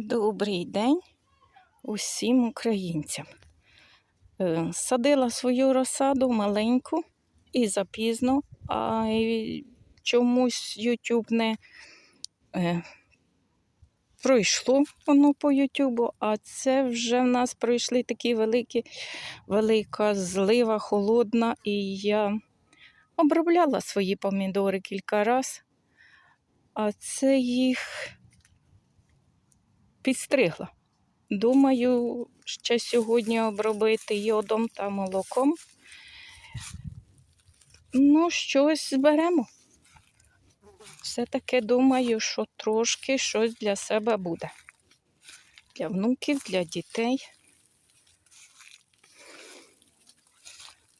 Добрий день усім українцям. Е, Садила свою розсаду маленьку і запізно, а чомусь YouTube не е, пройшло воно по YouTube, а це вже в нас пройшли такі великі, велика злива, холодна, і я обробляла свої помідори кілька разів, а це їх підстригла. Думаю, ще сьогодні обробити йодом та молоком. Ну, щось зберемо. Все-таки думаю, що трошки щось для себе буде. Для внуків, для дітей.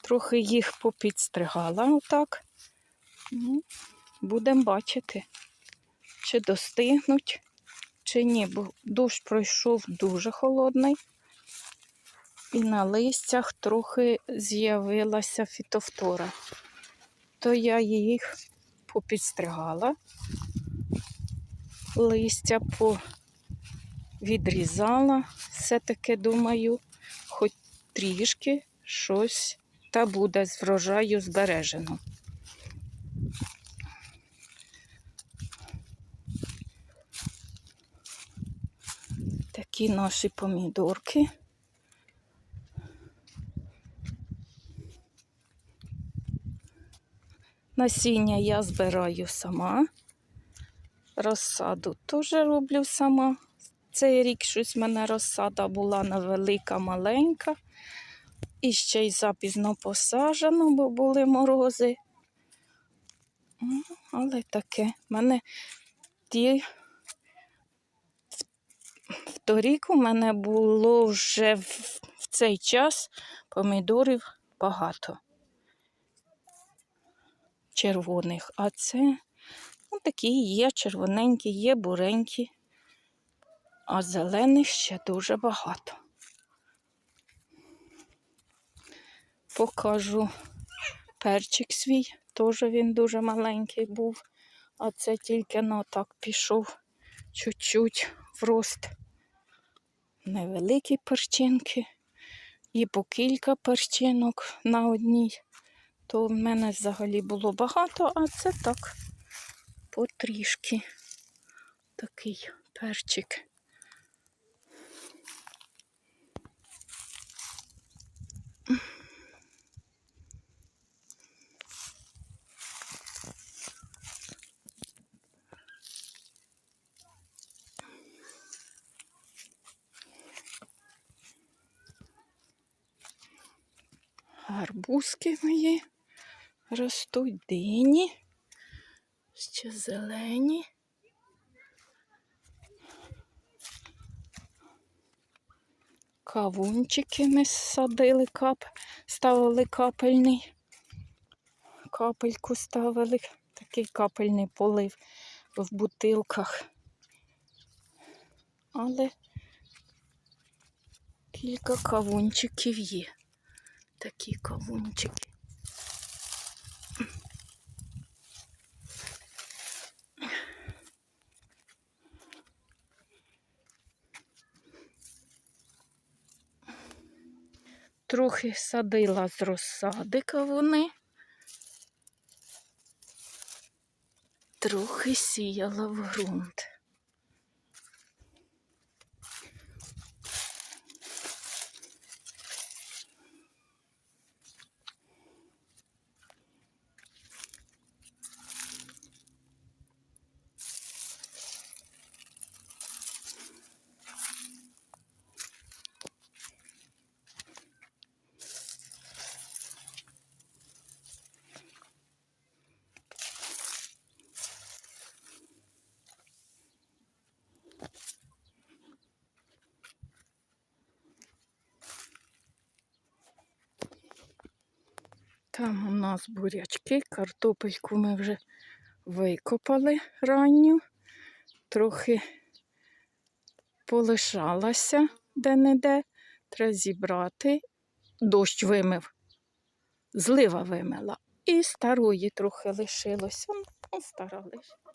Трохи їх попідстригала отак. Ну, будемо бачити, чи достигнуть чи ні, бо дощ пройшов дуже холодний, і на листях трохи з'явилася фітофтора. То я їх попідстригала, листя відрізала. Все-таки думаю, хоч трішки щось та буде з врожаю збережено. Такі наші помідорки. Насіння я збираю сама. Розсаду теж роблю сама. Цей рік щось в мене розсада була невелика, маленька. І ще й запізно посаджено, бо були морози. Ну, Але таке. У мене ті Торік у мене було вже в, в цей час помідорів багато. Червоних, а це ну, такі є червоненькі, є буренькі, а зелених ще дуже багато. Покажу. Перчик свій, теж він дуже маленький був, а це тільки ну, так пішов чуть-чуть в рост невеликі перчинки і по кілька перчинок на одній. То в мене взагалі було багато, а це так потрішки такий перчик. Гарбузки мої ростуть дині, ще зелені. Кавунчики ми садили, кап, ставили капельний. Капельку ставили, такий капельний полив в бутилках. Але кілька кавунчиків є такі кавунчики. Трохи садила з розсади кавуни, трохи сіяла в ґрунт. Там у нас бурячки, картопельку ми вже викопали ранню, трохи полишалася де-не-де, треба зібрати. Дощ вимив, злива вимила. І старої трохи лишилося. Стара лише.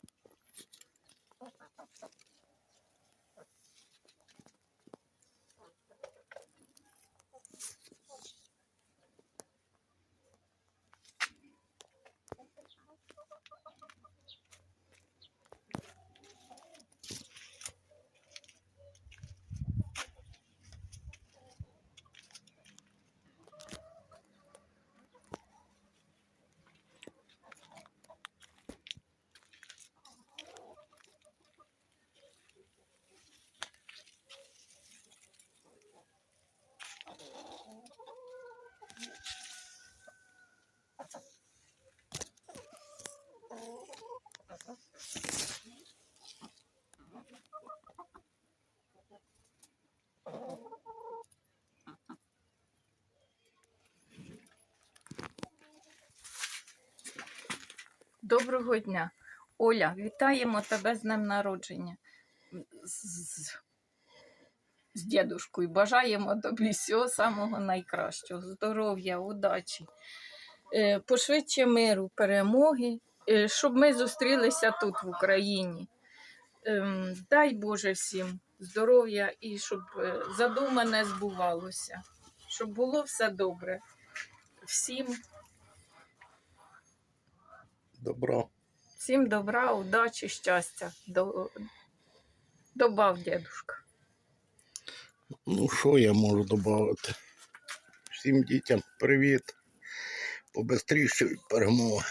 Доброго дня. Оля, вітаємо тебе з днем народження. З, з, з дідушкою. Бажаємо тобі всього самого найкращого. Здоров'я, удачі, е, пошвидше миру, перемоги, е, щоб ми зустрілися тут, в Україні. Ем, Дай Боже всім здоров'я і щоб е, задумане збувалося, щоб було все добре. Всім Добро. Всім добра, удачі, щастя. До... Добав дедушка. Ну, що я можу додати? Всім дітям привіт. Побистрішої перемоги.